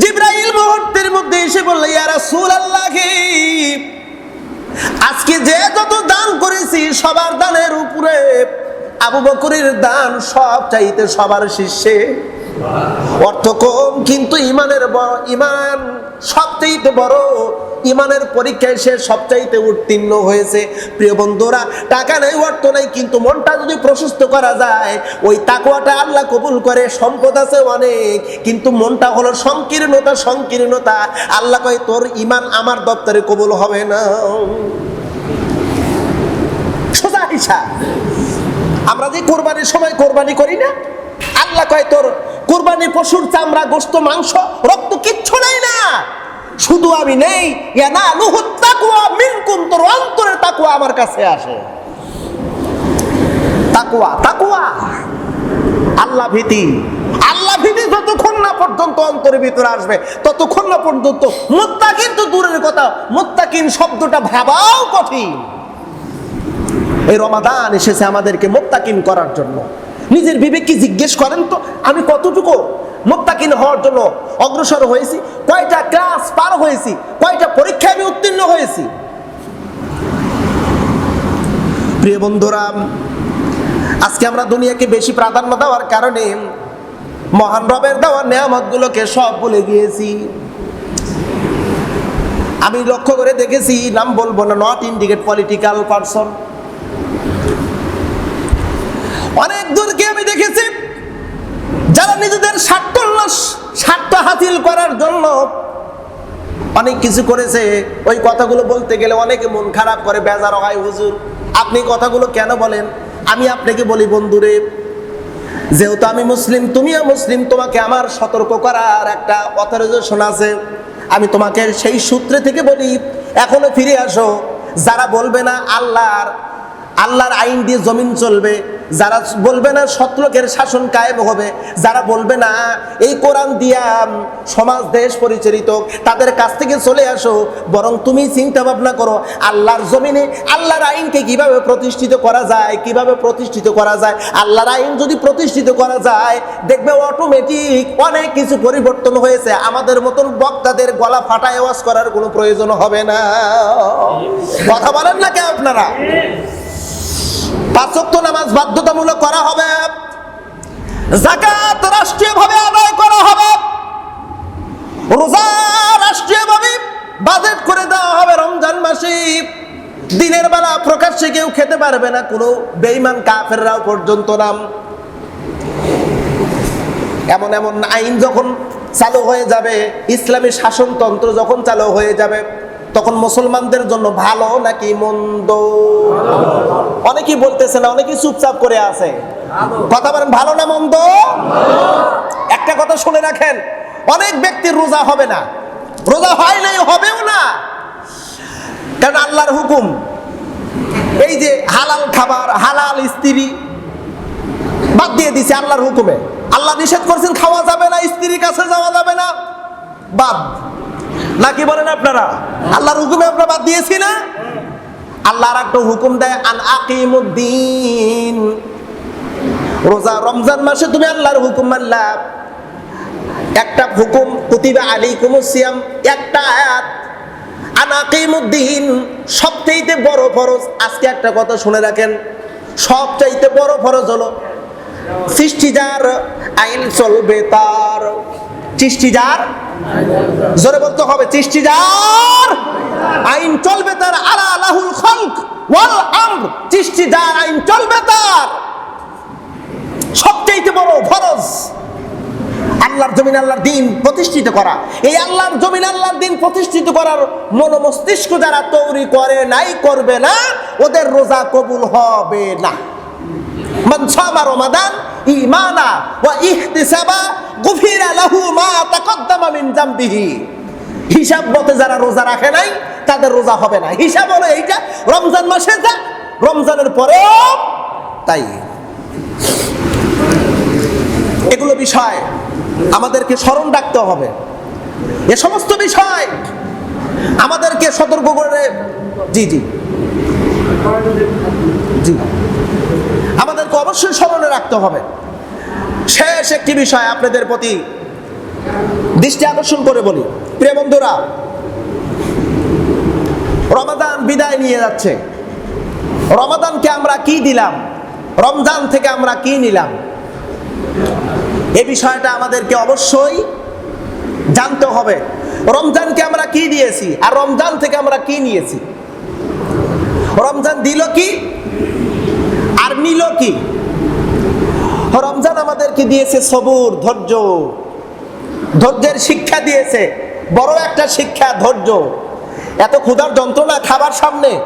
জিব্রাইল মুহূর্তের মধ্যে এসে বলল, ইয়া রাসূলুল্লাহ, আজকে যে যত দান করেছি, সবার দানের উপরে আবু বকরের দান সব চাইতে সবার শীর্ষে। অর্থ কম, কিন্তু ইমানের বড় ইমান সবচেয়ে বড় ইমানের পরীক্ষায় সে সবচাইতে উত্তীর্ণ হয়েছে। প্রিয় বন্ধুরা, টাকা নেই, অর্থ নেই, কিন্তু মনটা যদি প্রশস্ত করা যায়, ওই তাকুয়াটা আল্লাহ কবুল করে, সম্পদ আছে অনেক, কিন্তু মনটা হলো সংকীর্ণতা সংকীর্ণতা। আল্লাহ কয়, তোর ইমান আমার দপ্তরে কবুল হবে না। সোজা হিসাব আমরা যে কোরবানির সময় কোরবানি করি না, আল্লাহ কয়, তোর কোরবানি পশুর চামড়া, গোস্ত, মাংস, রক্ত কিচ্ছু নেই না। শুধু আমি নেই মিনকুম, তোর অন্তরের তাকুয়া আমার কাছে আসে। তাকুয়া তাকুয়া আল্লাহ ভীতি। আল্লাহ ভীতি যতক্ষণ না পর্যন্ত অন্তরের ভিতরে আসবে, ততক্ষণ না পর্যন্ত মুত্তাকিন তো দূরের কথা, মুত্তাকিন শব্দটা ভাবাও কঠিন। এই রমাদান এসেছে আমাদেরকে মোত্তাকিন করার জন্য। নিজের বিবেককে জিজ্ঞেস করেন তো, আমি কতটুকু মোত্তাকিন হওয়ার জন্য অগ্রসর হয়েছি, কয়টা ক্লাস পার হয়েছি, কয়টা পরীক্ষায় আমি উত্তীর্ণ হয়েছি। প্রিয় বন্ধুরা, আজকে আমরা দুনিয়াকে বেশি প্রাধান্য দেওয়ার কারণে মহান রবের দেওয়া নেয়ামতগুলোকে সব ভুলে গিয়েছি। আমি লক্ষ্য করে দেখেছি, নাম বলব না নট ইন্ডিকেট পলিটিক্যাল পারসন অনেক দূরকে আমি দেখেছি যারা নিজেদের স্বার্থ স্বার্থ হাসিল করার জন্য অনেক কিছু করেছে, ওই কথাগুলো বলতে গেলে অনেকে মন খারাপ করে, বেজার হয়, হুজুর, আপনি কথাগুলো কেন বলেন? আমি আপনাকে বলি, বন্ধুরে, যেহেতু আমি মুসলিম, তুমিও মুসলিম, তোমাকে আমার সতর্ক করার একটা অথরাইজেশন আছে। আমি তোমাকে সেই সূত্রে থেকে বলি, এখনও ফিরে আসো। যারা বলবে না, আল্লাহর আল্লাহর আইন দিয়ে জমিন চলবে যারা বলবে না সতলোকের শাসন কায়েম হবে যারা বলবে না এই কোরআন দিয়া সমাজ দেশ পরিচালিত তাদের কাছ থেকে চলে আসো বরং তুমি চিন্তা ভাবনা করো আল্লাহর জমিনে আল্লাহর আইনকে কীভাবে প্রতিষ্ঠিত করা যায় কীভাবে প্রতিষ্ঠিত করা যায় আল্লাহর আইন যদি প্রতিষ্ঠিত করা যায় দেখবে অটোমেটিক অনেক কিছু পরিবর্তন হয়েছে। আমাদের মতন বক্তাদের গলা ফাটা আওয়াজ করার কোনো প্রয়োজন হবে না। কথা বলেন না কে আপনারা? পাঁচক্ত নামাজ বাধ্যতামূলক করা হবে। জাকাত রাষ্ট্রীয়ভাবে আদায় করা হবে। রোজা রাষ্ট্রীয়ভাবে বাজেট করে দেওয়া হবে রমজান মাসে। দিনের বেলা প্রকাশ্যে কেউ খেতে পারবে না, কোনো বেইমান কাফেররাও পর্যন্ত নাম এমন এমন আইন যখন চালু হয়ে যাবে, ইসলামী শাসনতন্ত্র যখন চালু হয়ে যাবে, তখন মুসলমানদের জন্য ভালো নাকি মন্দ? অনেকেই বলতেছে না, অনেকেই চুপচাপ করে আছে। কথা বলেন, ভালো না মন্দ? একটা কথা শুনে রাখেন, অনেক ব্যক্তির রোজা হবে না। রোজা হয় নাই, হবেও না। কারণ আল্লাহর হুকুম, এই যে হালাল খাবার, হালাল স্ত্রী, বাদ দিয়ে দিছে আল্লাহর হুকুমে। আল্লাহ নিষেধ করছেন, খাওয়া যাবে না, স্ত্রীর কাছে যাওয়া যাবে না। বাদ। নাকি বলেন আপনারা? আল্লাহর হুকুমে আমরা বাদ দিয়েছি না? আল্লাহর একটা হুকুম দেয়, আন আকিমুদ্দিন। রোজা রমজান মাসে তুমি আল্লাহর হুকুম মানলা। একটা হুকুম, কুতিবা আলাইকুম সিয়াম, একটা আয়াত, আন আকিমুদ্দিন। সবচাইতে বড় ফরজ, আজকে একটা কথা শুনে রাখেন, সবচাইতে বড় ফরজ হলো, সৃষ্টি যার আইন চলবে তার। সৃষ্টি যার জোরে বলতে হবে সৃষ্টি যার আইন চলবে তার আলা লাহুল খলক ওয়াল আমর। সৃষ্টি যার আইন চলবে তার। সবচেয়ে বড় ফরজ আল্লাহর জমিন, আল্লাহর দিন প্রতিষ্ঠিত করা। এই আল্লাহর জমিন, আল্লাহর দিন প্রতিষ্ঠিত করার মন মস্তিষ্ক যারা তৈরি করে নাই, করবে না, ওদের রোজা কবুল হবে না। মান সামা রমাদান ইমানা ওয়া ইহতিসাবা গুফিরা লাহু মা তাকদ্দামা মিন জামবিহি। হিসাব মতে যারা রোজা রাখে নাই, তাদের রোজা হবে না। হিসাব হলো এইটা, রমজান মাসে যা, রমজানের পরেও তাই। এগুলো বিষয় আমাদেরকে স্মরণ রাখতে হবে। এ সমস্ত বিষয় আমাদেরকে সতর্ক করে জি জি। জি। আমাদেরকে অবশ্যই স্মরণে রাখতে হবে। শেষ একটি বিষয় আপনাদের প্রতি দৃষ্টি আকর্ষণ করে বলি। প্রিয় বন্ধুরা, রমাদান বিদায় নিয়ে যাচ্ছে। রমাদানকে আমরা কি দিলাম? রমজান থেকে আমরা কি নিলাম? এ বিষয়টা আমাদেরকে অবশ্যই জানতে হবে। রমজানকে আমরা কি দিয়েছি? আর রমজান থেকে আমরা কি নিয়েছি? রমজান দিল কি? আর নিল কি? রমজান আমাদেরকে দিয়েছে সবুর, ধৈর্য। ধৈর্যের শিক্ষা দিয়েছে। বড় একটা শিক্ষা, ধৈর্য। এত ক্ষুধার যন্ত্রণা খাবার সামনে।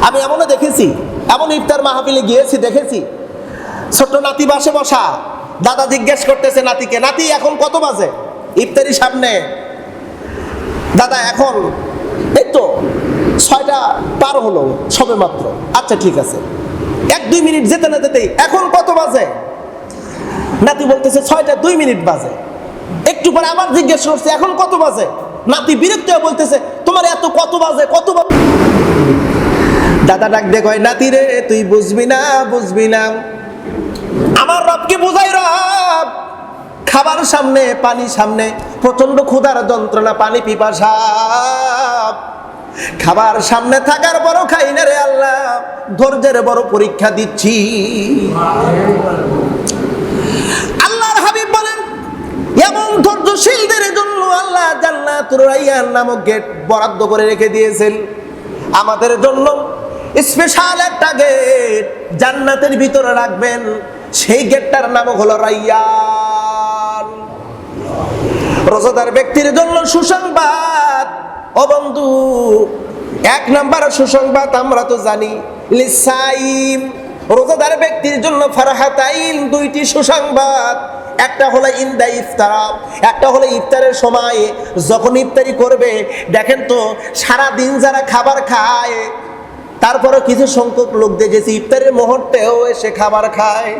আমি এমনও দেখেছি, এমন ইফতার মাহফিলে গিয়েছি, দেখেছি। ছোট্ট নাতি বাসে বসা। দাদা জিজ্ঞেস করতেছে, নাতিকে, নাতি, এখন কত বাজে? ইফতারি সামনে। দাদা, এখন এই তো ছয়টা পার হলো, সবে মাত্র। আচ্ছা ঠিক আছে। এক, দুই মিনিট যেতে না যেতেই। এখন কত বাজে? নাতি বলতেছে, ছয়টা দুই মিনিট বাজে। একটু পরে আবার জিজ্ঞেস করছে, এখন কত বাজে? নাতি বিরক্ত হয়ে বলতেছে, তোমার এত কত বাজে কত বাজে দাদা ডাক দে কয়, নাতি রে, তুই বুঝবি না বুঝবি না। আমার রবকে বোঝাই রব, খাবার সামনে, পানি সামনে প্রচণ্ড ক্ষুধার যন্ত্রণা, পানি পিপাসা। খাবার সামনে থাকার বড় খাই না রে আল্লাহ। ধৈর্যের বড় পরীক্ষা দিচ্ছি। আল্লাহর হাবিব বলেন, এমন ধৈর্যশীলদের জন্য আল্লাহ রাইয়ান নামক গেট বরাদ্দ করে রেখে দিয়েছেন। আমাদের জন্য স্পেশাল একটা গেট জান্নাতের ভিতরে রাখবেন। সেই গেটটার নাম হলো রাইয়ান। রোজাদার ব্যক্তির জন্য সুসংবাদ। ও বন্ধু এক নাম্বার সুসংবাদ আমরা তো জানি। লিসাইম রোজাদার ব্যক্তির জন্য ফারহাতাইন দুইটি সুসংবাদ। একটা হলো ইন্দা ইফতার একটা হলো ইফতারের সময় যখন ইফতারি করবে দেখেন তো সারা দিন যারা খাবার খায় তারপরে কিছু সংখ্যক লোক দেখেছি ইফতারের মুহূর্তেও এসে খাবার খায়।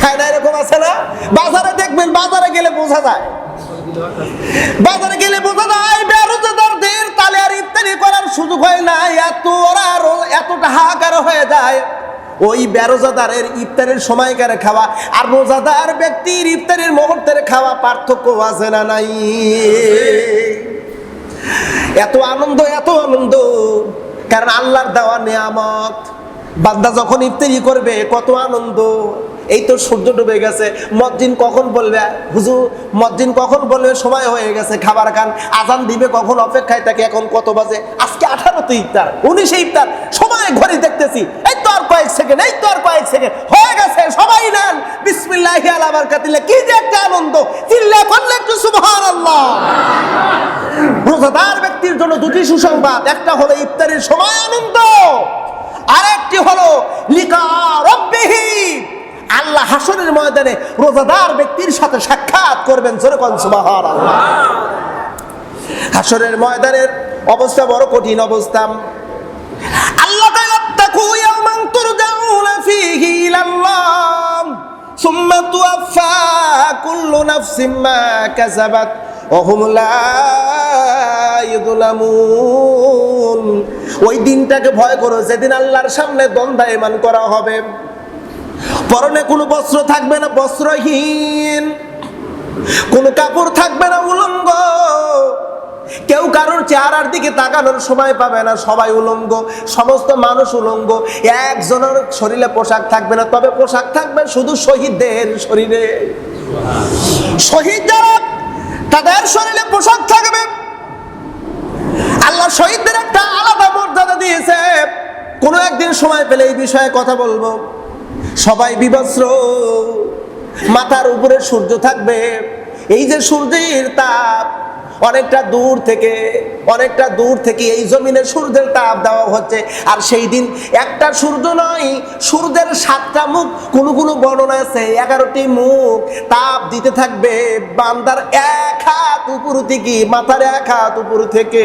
খায়। না এরকম আছে না? বাজারে দেখবেন বাজারে গেলে বোঝা যায়। বাজারে গেলে বোঝা যায় তালে করার সুযোগ হয় না এত আরও এতটা হাহাকার হয়ে যায়। ওই বেরোজাদারের ইফতারের সময়কারে খাওয়া আর রোজাদার ব্যক্তির ইফতারের মুহূর্তের খাওয়া পার্থক্য আছে না নাই? এত আনন্দ এত আনন্দ। কারণ আল্লাহর দেওয়া নিয়ামত। বান্দা যখন ইফতারি করবে, কত আনন্দ। এই তো সূর্য ডুবে গেছে, মসজিদ কখন বলবে? হুজুর, মসজিদ কখন বলবে? সময় হয়ে গেছে, খাবার খান। আজান দিবে কখন? অপেক্ষায় থাকে এখন কত বাজে? আজকে আঠারোতে ইফতার, উনিশে ইফতার। সময় ঘড়ি দেখতেছি। এই তো আর কয়েক সেকেন্ড, এই তো আর কয়েক সেকেন্ড। হয়ে গেছে, সবাই নেন। বিসমিল্লাহ আলাবার কাতিলে কি যে একটা আনন্দ। চিল্লা করলে একটু সুবহানাল্লাহ। রোজাদার ব্যক্তির জন্য দুটি সুসংবাদ। একটা হলো ইফতারের সময় আনন্দ, আরেকটি হলো লিকা রব্বিহি। আল্লাহ হাসনের ময়দানে রোজাদার ব্যক্তির সাথে সাক্ষাৎ করবেন যেরকম সুবহানাল্লাহ। হাসরের ময়দানের অবস্থা বড় কঠিন অবস্থা। আল্লাহ তুওয়াফা কুল্লু নাফসিন মা কাসাবাত, ওয়া হুম লা ইউযলামুন ওই দিনটাকে ভয় করো, যেদিন আল্লাহর সামনে দ্বন্দ্বায়মান করা হবে। পরনে কোনো বস্ত্র থাকবে না বস্ত্রহীন। কোনো কাপড় থাকবে না উলঙ্গ। কেউ কারোর চেহারার দিকে তাকানোর সময় পাবে না, সবাই উলঙ্গ, সমস্ত মানুষ উলঙ্গ। একজনের শরীরে পোশাক থাকবে না, তবে পোশাক থাকবে শুধু শহীদদের শরীরে। শহীদ যারা তাদের শরীরে পোশাক থাকবে। আল্লাহ শহীদদের একটা আলাদা মর্যাদা দিয়েছে। কোনো একদিন সময় পেলে এই বিষয়ে কথা বলব। সবাই বিবস্ত্র। মাথার উপরে সূর্য থাকবে। এই যে সূর্যের তাপ, অনেকটা দূর থেকে, অনেকটা দূর থেকে এই জমিনে সূর্যের তাপ দেওয়া হচ্ছে। আর সেই দিন একটা সূর্য নয়, সূর্যের সাতটা মুখ, কোনো কোনো বর্ণনা আছে? এগারোটি মুখ, তাপ দিতে থাকবে। বান্দার এক হাত উপর থেকে, মাথার এক হাত উপর থেকে।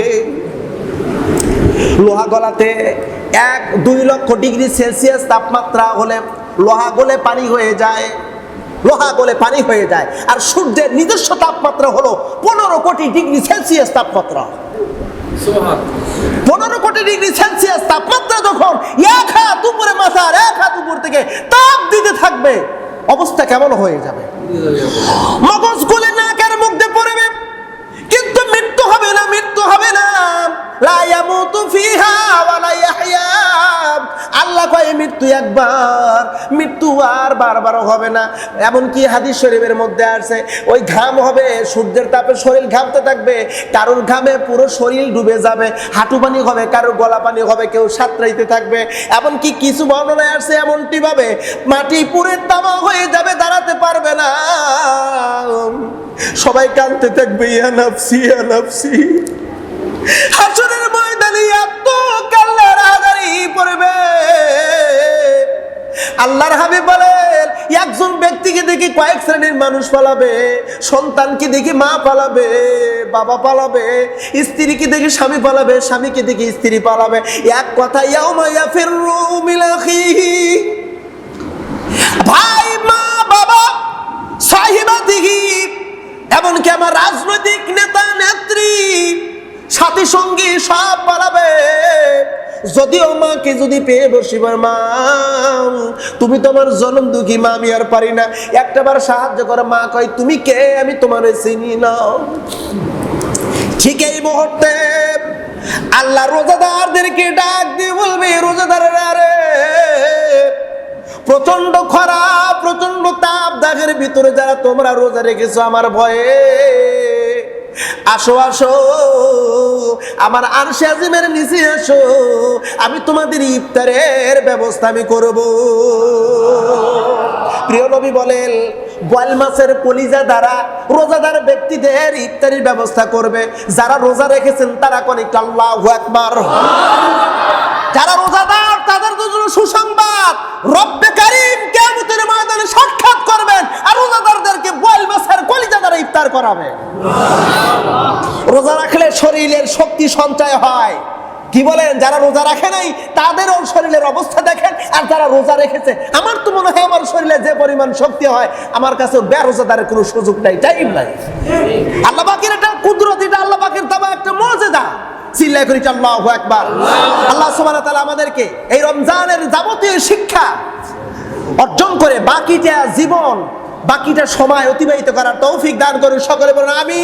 লোহা গলাতে এক দুই লক্ষ ডিগ্রি সেলসিয়াস তাপমাত্রা হলে লোহা গলে পানি হয়ে যায়। লোহা গলে পানি হয়ে যায়। আর সূর্যের নিজস্ব তাপমাত্রা হলো পনেরো কোটি ডিগ্রি সেলসিয়াস তাপমাত্রা। পনেরো কোটি ডিগ্রি সেলসিয়াস তাপমাত্রা যখন এক হাত উপরে মাথার এক হাত উপর থেকে তাপ দিতে থাকবে, অবস্থা কেমন হয়ে যাবে? মগজ গলে নাকের মধ্যে পড়বে। কিন্তু মৃত্যু হবে না, মৃত্যু হবে না। আল্লাহ কয়, মৃত্যু একবার, মৃত্যু আর বারবারও হবে না। এমনকি হাদিস শরীফের মধ্যে আছে ওই ঘাম হবে, সূর্যের তাপে শরীর ঘামতে থাকবে, কারোর ঘামে পুরো শরীর ডুবে যাবে, হাঁটু পানি হবে, কারোর গলা পানি হবে, কেউ সাঁতরাইতে থাকবে। এমনকি কিছু বর্ণনায় আসছে এমনটি ভাবে, মাটি পুরে তামা হয়ে যাবে, দাঁড়াতে পারবে না। সবাই কাঁদতে থাকবে ইয়া নাফসি। আল্লাহর হাবিব বলেন, একজন ব্যক্তিকে দেখি কয়েক শ্রেণির মানুষ পালাবে, সন্তানকে দেখি মা পালাবে, বাবা পালাবে, স্ত্রীকে দেখি স্বামী পালাবে, স্বামীকে দেখি স্ত্রী পালাবে। এক কথা, ইয়াউমা ইয়াফিরু মিলাখিহি, ভাই, মা, বাবা সাহিবা দিঘি এমনকি আমার রাজনৈতিক নেতা, নেত্রী, সাথী সঙ্গী সব পালাবে। যদিও মাকে যদি পেয়ে বসিবার মা, তুমি তোমার জনম দুঃখী মা, আমি আর পারি না। একটাবার সাহায্য করে মা কয়, তুমি কে? আমি তোমার চিনি না। ঠিক এই মুহূর্তে আল্লাহ রোজাদারদেরকে ডাক দিয়ে বলবে রোজাদারেরা রে প্রচণ্ড খরা প্রচণ্ড তাপ, দাগের ভিতরে যারা তোমরা রোজা রেখেছো, আমার ভয়ে আসো আসো, আমার আরশে আজিমের নিচে আসো আমি তোমাদের ইফতারের ব্যবস্থা আমি করব। প্রিয় নবী বলেন বয়েল মাছের কলিজা দ্বারা রোজাদার ব্যক্তিদের ইফতারির ব্যবস্থা করবে। যারা রোজা রেখেছেন, তারা কোন একটু আল্লাহ একবার যারা রোজাদার, তাদের জন্য সুসংবাদ। রব্বে কারিম কিয়ামতের ময়দানে সাক্ষাৎ করবেন আর রোজাদারদেরকে বয়েল মাছের ইফতার করাবে। রোজা রাখলে শরীরের শক্তি সঞ্চয় হয়। কি বলেন? যারা রোজা রাখে নাই, তাদেরও শরীরের অবস্থা দেখেন, আর যারা রোজা রেখেছে, আমার তো মনে হয় আমার শরীরে যে পরিমাণ শক্তি হয়, আমার কাছে বেরোজাদারের কোনো সুযোগ নাই, টাইম নাই। আল্লাহ পাকের একটা কুদরত আল্লাহ পাকের তাবা একটা মর্যাদা। চিল্লাই করি, আল্লাহ একবার আল্লাহ সুবহানাহু ওয়া তাআলা আমাদেরকে এই রমজানের যাবতীয় শিক্ষা অর্জন করে বাকিটা জীবন বাকিটা সময় অতিবাহিত করার তৌফিক দান করুন। সকলে বলুন আমি